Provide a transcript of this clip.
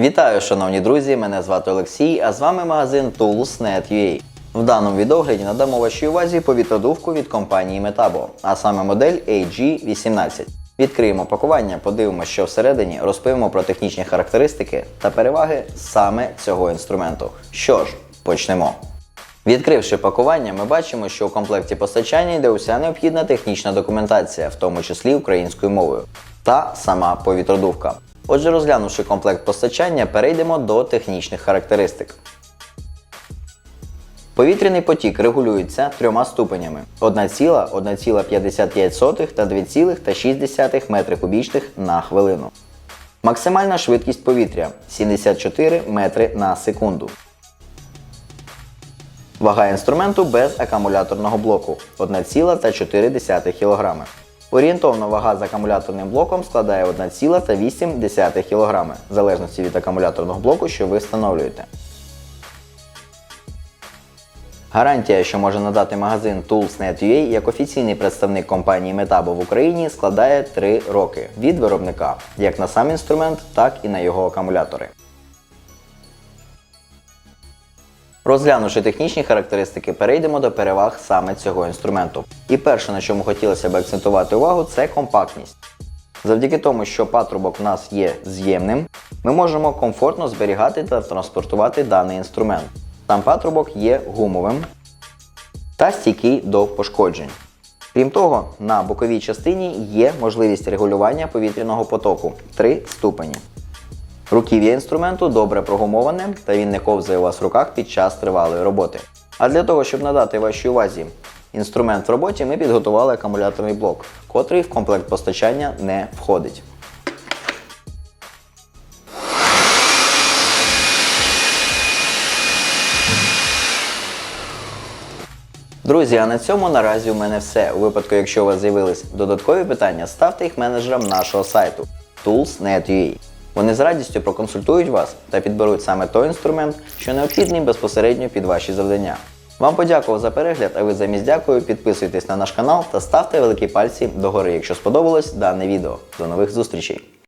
Вітаю, шановні друзі! Мене звати Олексій, а з вами магазин Tools.net.ua. В даному відогляді надамо вашій увазі повітродувку від компанії Metabo, а саме модель AG18. Відкриємо пакування, подивимося, що всередині, розповімо про технічні характеристики та переваги саме цього інструменту. Що ж, почнемо. Відкривши пакування, ми бачимо, що у комплекті постачання йде уся необхідна технічна документація, в тому числі українською мовою, та сама повітродувка. Отже, розглянувши комплект постачання, перейдемо до технічних характеристик. Повітряний потік регулюється трьома ступенями 1,1,55 та 2,6 метри кубічних на хвилину. Максимальна швидкість повітря 74 метри на секунду. Вага інструменту без акумуляторного блоку 1,4 кг. Орієнтовна вага з акумуляторним блоком складає 1,8 кг, в залежності від акумуляторного блоку, що ви встановлюєте. Гарантія, що може надати магазин Tools.net.ua як офіційний представник компанії Metabo в Україні, складає 3 роки від виробника, як на сам інструмент, так і на його акумулятори. Розглянувши технічні характеристики, перейдемо до переваг саме цього інструменту. І перше, на чому хотілося б акцентувати увагу, це компактність. Завдяки тому, що патрубок у нас є з'ємним, ми можемо комфортно зберігати та транспортувати даний інструмент. Сам патрубок є гумовим та стійкий до пошкоджень. Крім того, на боковій частині є можливість регулювання повітряного потоку 3 ступені. Руків'я інструменту добре прогумоване та він не ковзає у вас в руках під час тривалої роботи. А для того, щоб надати вашій увазі інструмент в роботі, ми підготували акумуляторний блок, котрий в комплект постачання не входить. Друзі, а на цьому наразі у мене все. У випадку, якщо у вас з'явились додаткові питання, ставте їх менеджерам нашого сайту tools.net.ua. Вони з радістю проконсультують вас та підберуть саме той інструмент, що необхідний безпосередньо під ваші завдання. Вам подякував за перегляд, а ви замість дякую підписуйтесь на наш канал та ставте великі пальці догори, якщо сподобалось дане відео. До нових зустрічей!